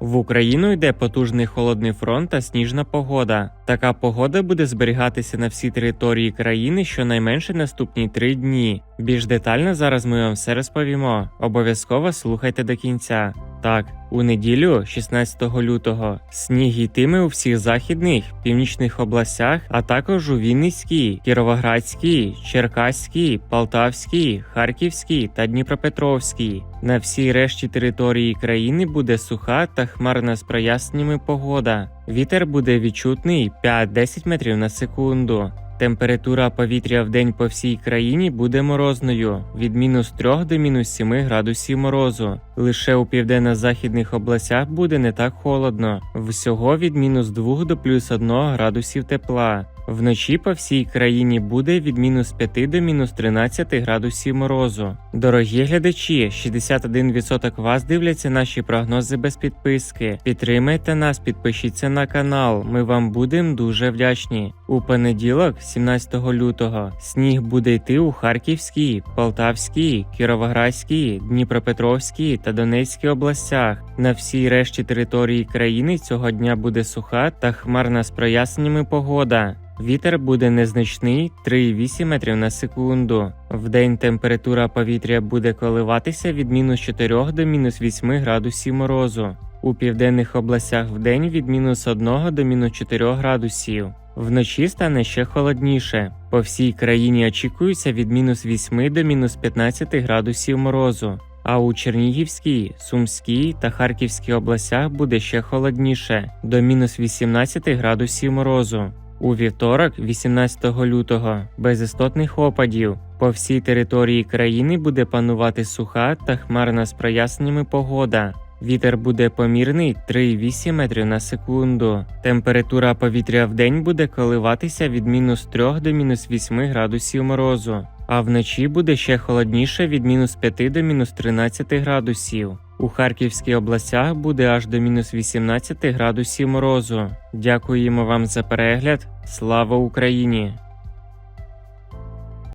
В Україну йде потужний холодний фронт та сніжна погода. Така погода буде зберігатися на всій території країни щонайменше наступні три дні. Більш детально зараз ми вам все розповімо. Обов'язково слухайте до кінця. Так, у неділю, 16 лютого, сніг йтиме у всіх західних, північних областях, а також у Вінницькій, Кіровоградській, Черкаській, Полтавській, Харківській та Дніпропетровській. На всій решті території країни буде суха та хмарна з проясненнями погода. Вітер буде відчутний 5-10 метрів на секунду. Температура повітря в день по всій країні буде морозною від мінус 3 до мінус 7 градусів морозу. Лише у південно-західних областях буде не так холодно, всього від мінус 2 до плюс 1 градусів тепла. Вночі по всій країні буде від мінус 5 до мінус 13 градусів морозу. Дорогі глядачі, 61% вас дивляться наші прогнози без підписки. Підтримайте нас, підпишіться на канал. Ми вам будемо дуже вдячні. У понеділок, 17 лютого, сніг буде йти у Харківській, Полтавській, Кіровоградській, Дніпропетровській та Донецькій областях. На всій решті території країни цього дня буде суха та хмарна з проясненнями погода. Вітер буде незначний 3,8 метрів на секунду. Вдень температура повітря буде коливатися від мінус 4 до мінус 8 градусів морозу. У південних областях вдень від мінус 1 до мінус 4 градусів. Вночі стане ще холодніше. По всій країні очікується від мінус 8 до мінус 15 градусів морозу. А у Чернігівській, Сумській та Харківській областях буде ще холодніше до мінус 18 градусів морозу. У вівторок, 18 лютого, без істотних опадів. По всій території країни буде панувати суха та хмарна з проясненнями погода. Вітер буде помірний 3,8 метрів на секунду. Температура повітря в день буде коливатися від мінус 3 до мінус 8 градусів морозу, а вночі буде ще холодніше від мінус 5 до мінус 13 градусів. У Харківській областях буде аж до мінус 18 градусів морозу. Дякуємо вам за перегляд. Слава Україні!